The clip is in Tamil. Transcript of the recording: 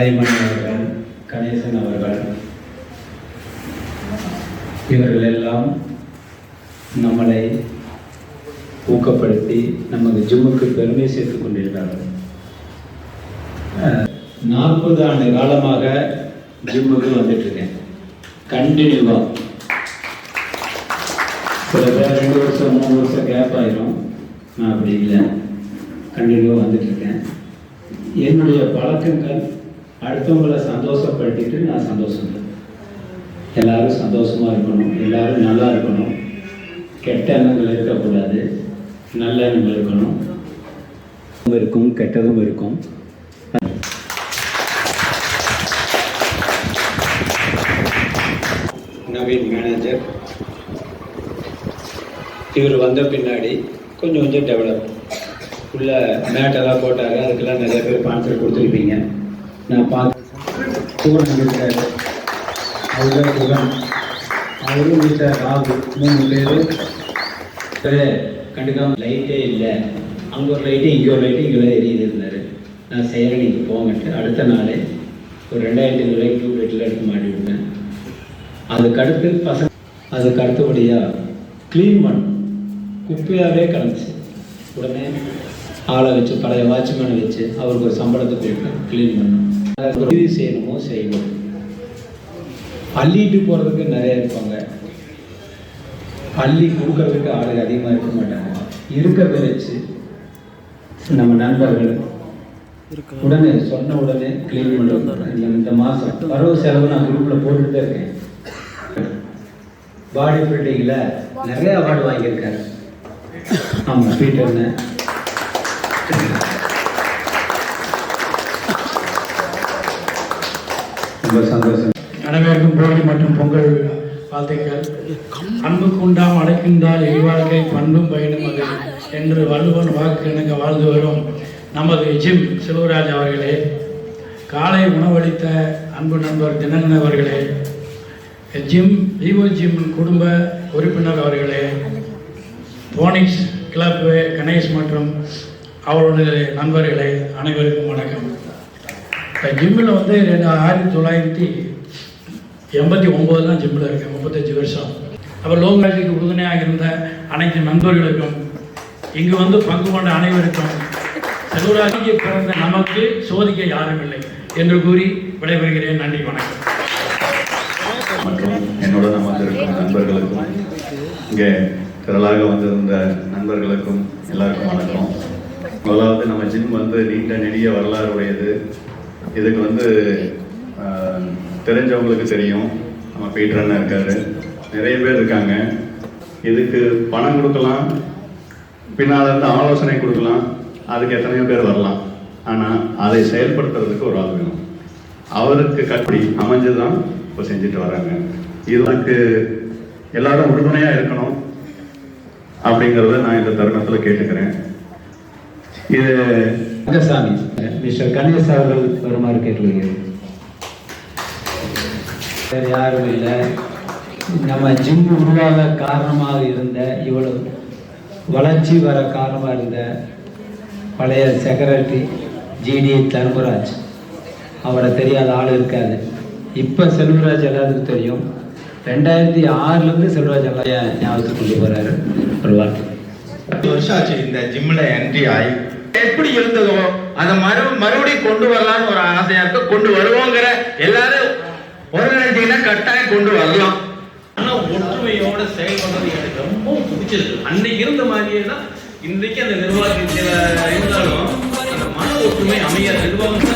சைமன் அவர்கள் கணேசன் அவர்கள் இவர்கள் எல்லாம் நம்மளை ஊக்கப்படுத்தி நமது ஜிம்முக்கு பெருமை சேர்த்து கொண்டிருக்கிறார்கள். நாற்பது ஆண்டு காலமாக ஜிம்முக்கு வந்துட்டுருக்கேன். கண்டினியூவாக சில பேர் ரெண்டு வருஷம் மூணு வருஷம் கேப் ஆயிரும். நான் அப்படி இல்லை. கண்டினியூவாக வந்துட்டுருக்கேன். என்னுடைய பழக்கங்கள் அடுத்தவங்களை சந்தோஷப்படுத்திட்டு நான் சந்தோஷம் எல்லாரும் சந்தோஷமா இருக்கணும். எல்லாரும் நல்லா இருக்கணும். கெட்ட எண்ணங்கள் இருக்கக்கூடாது. நல்ல எண்ணங்கள் இருக்கணும். இருக்கும் கெட்டதும் இருக்கும். நவீன் மேனேஜர் இவர் வந்த பின்னாடி கொஞ்சம் கொஞ்சம் டெவலப் உள்ள மேட்டெல்லாம் போட்டாங்க அதுக்கெல்லாம் நிறைய பேர் ஸ்பான்சர் கொடுத்துருப்பீங்க. நான் பார்த்து பூரன் இருக்காரு அவரும் புகன் ராகு மூணு பேர். கண்டுக்காம லைட்டே இல்லை. அங்கே ஒரு லைட்டு இங்கே ஒரு லைட்டு இங்கே எரியுது இருந்தார். நான் செய்கிறேன் நீங்கள் போங்கன்ட்டு அடுத்த நாளே ஒரு ரெண்டாயிரத்தி ஐநூறு லைட் டியூப் லைட்டில் எடுத்து மாட்டி விட்டேன். அதுக்கடுத்து பசங்க அதுக்கு அடுத்தபடியாக க்ளீன் பண்ணும் குப்பையாகவே கிடந்துச்சு. உடனே ஆளை வச்சு பழைய வாட்ச்மேனை வச்சு அவருக்கு ஒரு சம்பளத்தை போயிட்டு க்ளீன் பண்ணணும் அதுக்கு உதவி செய்யணுமோ செய்யணும். அள்ளிட்டு போகிறதுக்கு நிறைய இருப்பாங்க. அள்ளி கொடுக்கறதுக்கு ஆளுங்க அதிகமாக இருக்க மாட்டாங்க. இருக்கிறத வச்சு நம்ம நண்பர்கள் உடனே சொன்ன உடனே கிளீன் பண்ணுறது. இந்த மாதம் வரவு செலவு நான் குரூப்பில் போட்டுட்டு தான் இருக்கேன். பாடி பில்டிங்கில் நிறைய அவார்டு வாங்கியிருக்காரு. ஆமாம் பீட்டர்னு. ரொம்ப சந்தோஷம். அனைவருக்கும் போகி மற்றும் பொங்கல் வாழ்த்துக்கள். அன்புக்கு உண்டாம் அடைக்கின்றால் எரிவாழ்க்கை பண்பும் பயனும் அது. என்று வள்ளுவன் வாக்கு இணங்க வாழ்ந்து வரும் நமது ஜிம் செல்வராஜ் அவர்களே. காலை உணவளித்த அன்பு நண்பர் தினகன் அவர்களே. ஜிம் விவோ ஜிம் குடும்ப உறுப்பினர் அவர்களே. போனிக்ஸ் கிளப் கணேஷ் மற்றும் அவருடைய நண்பர்களே அனைவருக்கும் வணக்கம். இப்போ ஜிம்மில் வந்து ரெண்டு ஆயிரத்தி தொள்ளாயிரத்தி எண்பத்தி ஒம்பது தான் ஜிம்மில் இருக்கேன். முப்பத்தஞ்சு வருஷம். அப்போ லோகாஜிக்கு உறுதுணையாக இருந்த அனைத்து நண்பர்களுக்கும் இங்கு வந்து பங்கு கொண்ட அனைவருக்கும் செல்வராஜிக்கு பிறந்த நமக்கு சோதிக்க யாரும் இல்லை என்று கூறி விடைபெறுகிறேன். நன்றி வணக்கம். மற்றும் என்னுடன் அமர்ந்திருக்கும் நண்பர்களுக்கும் இங்கே திரளாக வந்திருந்த நண்பர்களுக்கும் எல்லாருக்கும் வணக்கம். முதலாவது நம்ம ஜிம் வந்து நீண்ட நெடிய வரலாறு உடையது. இதுக்கு வந்து தெரிஞ்சவங்களுக்கு தெரியும். நம்ம பீட்டர் அண்ணன் இருக்காரு. நிறைய பேர் இருக்காங்க. இதுக்கு பணம் கொடுக்கலாம். பின்னால் இருந்து ஆலோசனை கொடுக்கலாம். அதுக்கு எத்தனையோ பேர் வரலாம். ஆனால் அதை செயல்படுத்துறதுக்கு ஒரு ஆள் வேணும். அவருக்கு கட்டி அமைஞ்சுதான் இப்போ செஞ்சுட்டு வராங்க. இதுக்கு எல்லாரும் உறுதுணையாக இருக்கணும் அப்படிங்கிறத நான் இந்த தருணத்தில் கேட்டுக்கிறேன். இது ரங்கசாமி மிஸ்டர் கணேஷ் அவர்கள் வருமாறு கேட்டுக்கொள்கிறேன் வேறு யாரும் இல்லை நம்ம ஜிம் உருவாக காரணமாக இருந்த இவ்வளவு வளர்ச்சி வர காரணமாக இருந்த பழைய செக்ரட்டரி ஜிடி தர்மராஜ் அவரை தெரியாத ஆள் இருக்காது இப்போ செல்வராஜ் எல்லாத்துக்கும் தெரியும் ரெண்டாயிரத்தி ஆறுலேருந்து செல்வராஜ் எல்லாம் ஞாபகத்துக்கு கொண்டு போகிறாரு ஒரு வார்த்தை பத்து வருஷம் ஆச்சு இந்த ஜிம்மில் என்ட்ரி ஆகி எப்படி இருந்ததோ அதை மறு மறுபடியும் கொண்டு வரலாம்னு ஒரு ஆசையா இருக்கு. கொண்டு வருவோங்கிற எல்லாரும் ஒருங்கிணைஞ்சீங்கன்னா கட்டாயம் கொண்டு வரலாம். ஆனா ஒற்றுமையோட செயல்படுறது எனக்கு ரொம்ப பிடிச்சிருக்கு. அன்னைக்கு இருந்த மாதிரியே தான் இன்றைக்கு அந்த நிர்வாகத்தில் இருந்தாலும் அந்த மன ஒற்றுமை அமைய நிர்வாகம்